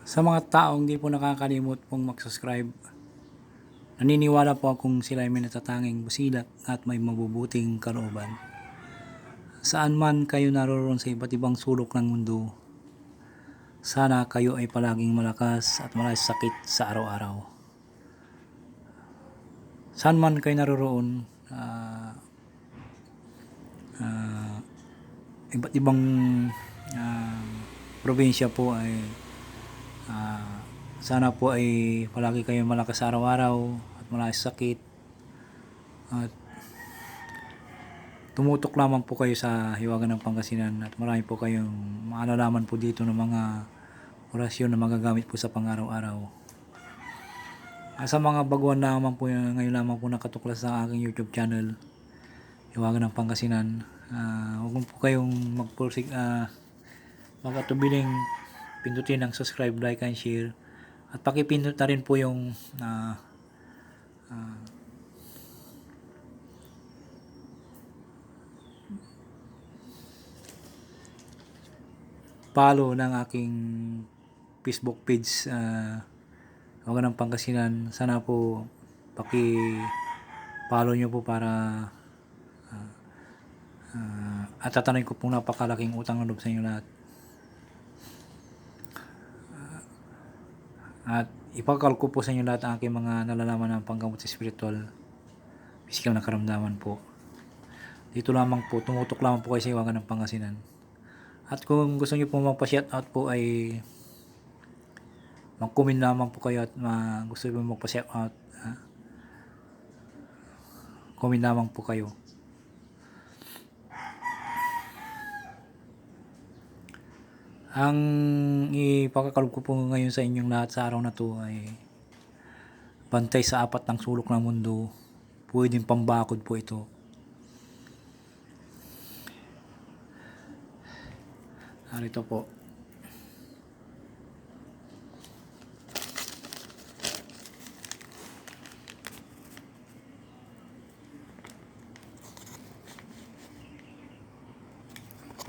Sa mga taong hindi po nakakalimot pong mag-subscribe, naniniwala po akong sila ay may natatanging busilak at may mabubuting kalooban. Saan man kayo naroon sa iba't ibang sulok ng mundo, sana kayo ay palaging malakas at wala sakit sa araw-araw. Saan man kayo naroon, ah, ah, iba't ibang ah, probinsya po ay ah, sana po ay palagi kayong malakas araw-araw at wala sa sakit at tumutok lamang po kayo sa hiwagan ng Pangasinan at marami po kayong maalalaman po dito ng mga orasyon na magagamit po sa pang-araw-araw. Sa mga baguhan lamang po ngayon lamang po nakatuklas sa aking YouTube channel, Hiwagan ng Pangasinan. Ah, huwag po kayong magpursig, ah, magkatubiling pindutin ang subscribe, like, and share. At pakipindot na rin po yung ah, ah, follow ng aking Facebook page uh, Huwag ng Pangasinan. Sana po paki follow nyo po para ah, ah, at tatanungin ko pong napakalaking utang na loob sa inyo lahat. At ipakal ko po sa inyo lahat ang aking mga nalalaman ng panggamot sa spiritual physical na karamdaman po. Dito lamang po, tumutok lamang po kayo sa iwagan ng Pangasinan. At kung gusto niyo po magpa-shoutout po ay mag-comment lamang po kayo at ma gusto niyo magpa-shoutout. ha? Comment lamang po kayo. Ang ipakakalob ko po ngayon sa inyong lahat sa araw na to ay bantay sa apat ng sulok ng mundo. Pwedeng pambakod po ito. Narito po.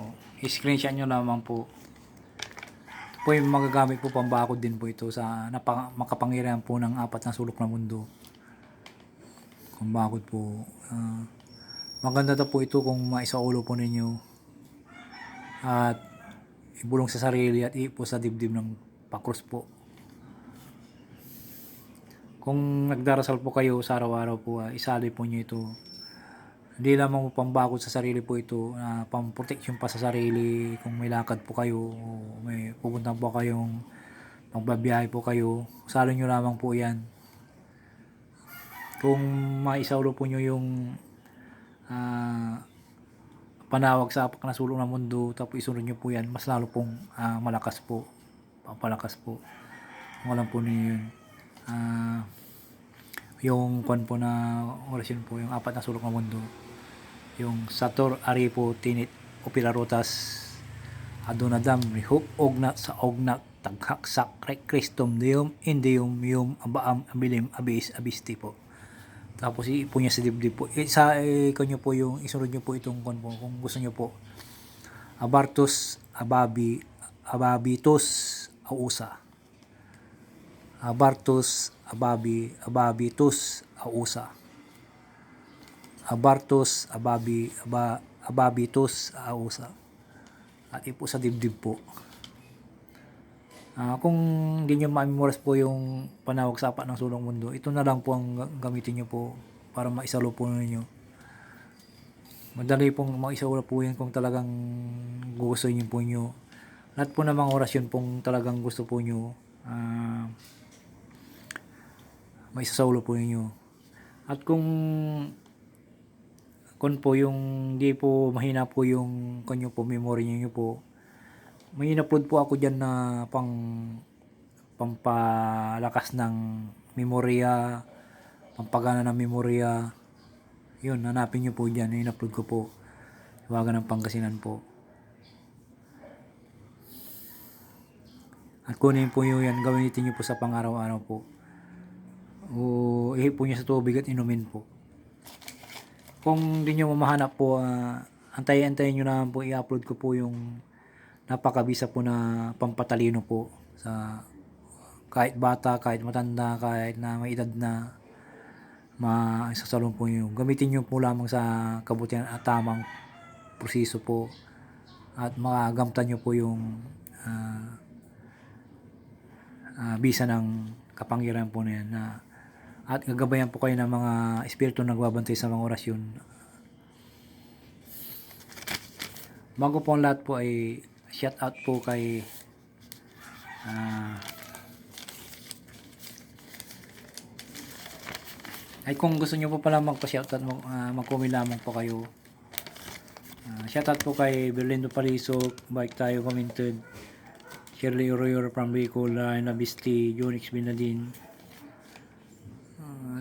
po. I-screenshot nyo lamang po. Po yung magagamit po pambakod din po ito sa napaka, makapangyarihan po ng apat na sulok ng mundo. Pambakod po. Ah, maganda na po ito kung maisaulo po ninyo. At ibulong sa sarili at ipo sa dibdib ng pakros po. Kung nagdarasal po kayo sa araw-araw po, ah, isali po nyo ito. Hindi lamang po pambakod sa sarili po ito, na pamproteksyon pa sa sarili kung may lakad po kayo may pupunta po kayong magbabiyahe po kayo. Salo nyo lamang po yan. Kung maisaulo po nyo yung ah, panawag sa apak na sulong ng mundo tapos isunod nyo po yan, mas lalo pong ah, malakas po. Papalakas po. Kung alam po ninyo yun. Ah, yung kwan po na orasyon po, yung apat na sulok ng mundo. Yung Sator, Aripo, Tinit, Opilarotas, Adonadam, Rihop, Ognat, sa Ognat, Taghak, Sakre, Kristum, Deum, Indium, Yum, Abaam, Abilim, Abis, Abisti po. Tapos iipo niya sa dibdib po. Eh, sa eh, kanyo po yung isunod niyo po itong kwan po kung gusto niyo po. Abartus, Ababi, Ababitus, Ausa. Abartus, Ababi, Ababitus, Ausa. Abartus, Ababi, Aba, Ababitus, Ausa. At ipo sa dibdib po. Ah, kung hindi nyo ma-memorize po yung panawag sa apat ng sulong mundo, ito na lang po ang ga- gamitin nyo po para maisalo po ninyo. Madali pong maisalo po yan kung talagang gusto nyo po nyo. Lahat po ng mga orasyon pong talagang gusto po nyo, ah, maisasaulo po ninyo. At kung kung po yung di po mahina po yung kanyo po memory niyo po. May in-upload po ako diyan na pang pampalakas ng memorya pampagana ng memorya. Yun hanapin niyo po diyan in-upload ko po. Hiwagan ng Pangasinan po. At kunin po yun yan gamitin niyo po sa pang-araw-araw po. O ihip po niyo sa tubig at inumin po kung hindi nyo mamahanap po, ah, antay-antayin nyo na po i-upload ko po yung napakabisa po na pampatalino po sa kahit bata, kahit matanda, kahit na may edad na maisasalong po nyo. Gamitin nyo po lamang sa kabutihan at tamang proseso po at makagamtan nyo po yung ah, ah, bisa ng kapangyarihan po na yan na at gagabayan po kayo ng mga espiritu na nagbabantay sa mga orasyon. Bago po ang lahat po ay shout out po kay ah, ay kung gusto nyo po pala magpa-shoutout, mag, uh, mag-comment lamang po kayo. Uh, shoutout po kay Berlindo Palisok, Bike Tayo Commented, Shirley Oroyor from Bicol, Ryan Abisti, Jonix Binadin,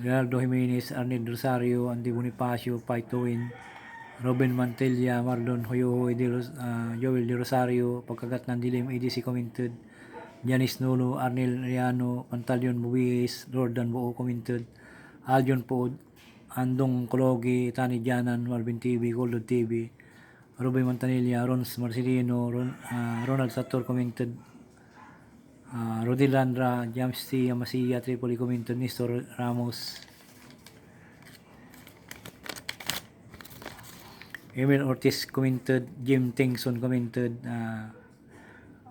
uh, Leonardo Jimenez, Arnel Rosario, Andy Bonifacio, Paitoin, Robin Mantilla, Marlon Hoyohoy, de Ros- uh, Joel De Rosario, Pagkagat ng Dilim, ADC Commented, Janice Nuno, Arnel Riano, Pantalion Buwis, Jordan Buo Commented, Aljon Pod, Andong Kologi, Tani Janan, Marvin TV, Goldod TV, Ruben Montanilla, Rons Marcelino, Ron, ah, Ronald Sator commented, uh, Rodilandra, James T. Amasia, Tripoli commented, Nestor Ramos, Emil Ortiz commented, Jim Tingson commented, uh,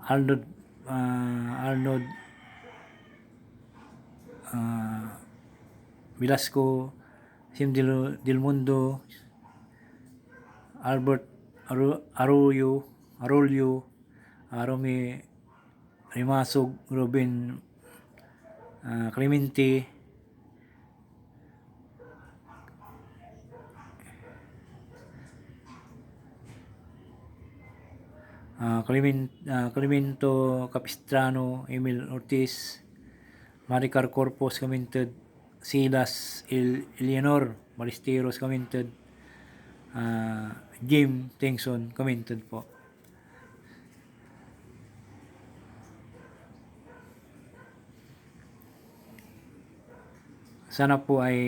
Arnold, uh, Arnold, uh, Velasco, Sim Del, Del Mundo, Albert Aru- Arroyo, Arroyo, Arome Rimasog, Robin ah, Clemente, ah, Clement, ah, Clemento Capistrano, Emil Ortiz, Maricar Corpus commented, Silas El Eleanor Balisteros commented, ah, Jim Tingson commented po. Sana po ay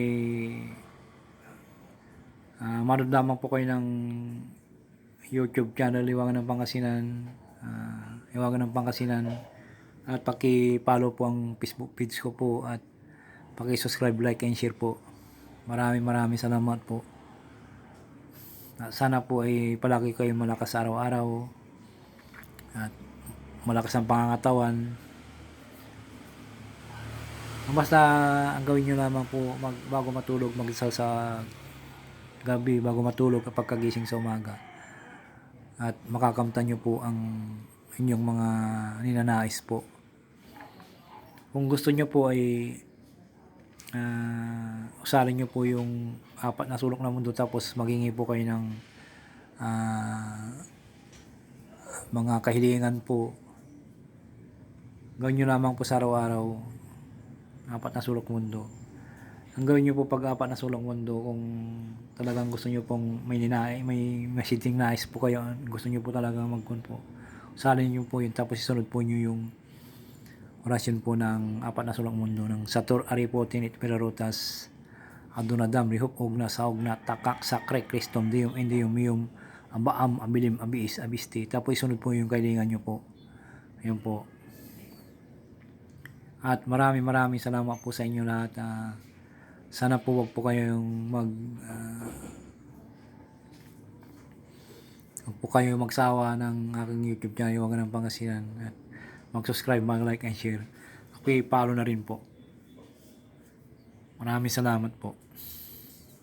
ah, marundaman po kayo ng YouTube channel Iwagan ng Pangasinan, ah, Iwagan ng Pangasinan at paki-follow po ang Facebook page ko po at paki-subscribe, like and share po. Maraming maraming salamat po. Ah, Sana po ay palagi kayo malakas araw-araw at malakas ang pangangatawan. Basta ang gawin nyo lamang po mag, bago matulog magdasal sa gabi bago matulog kapag kagising sa umaga. At makakamtan nyo po ang inyong mga ninanais po. Kung gusto nyo po ay ah usalin nyo po yung apat na sulok na mundo tapos magingi po kayo ng ah, mga kahilingan po. Gawin nyo lamang po sa araw-araw apat na sulok mundo. Ang gawin nyo po pag apat na sulok mundo kung talagang gusto nyo pong may ninai, may messaging nais po kayo, gusto nyo po talagang magkun po. Salin nyo po yun tapos isunod po nyo yung orasyon po ng apat na sulok mundo ng Sator Aripo Tinit Pirarutas Adunadam Rihop Ogna Saogna Takak Sakre Kristom Dium Indium Mium Abaam Abilim Abiis Abisti tapos isunod po yung kailangan nyo po. Ayun po. At maraming maraming salamat po sa inyo lahat. ah. sana po wag po kayong mag ah, wag po kayo magsawa ng aking YouTube channel Huwag ng Pangasinan at mag-subscribe, mag-like and share. Okay, follow na rin po. Maraming salamat po.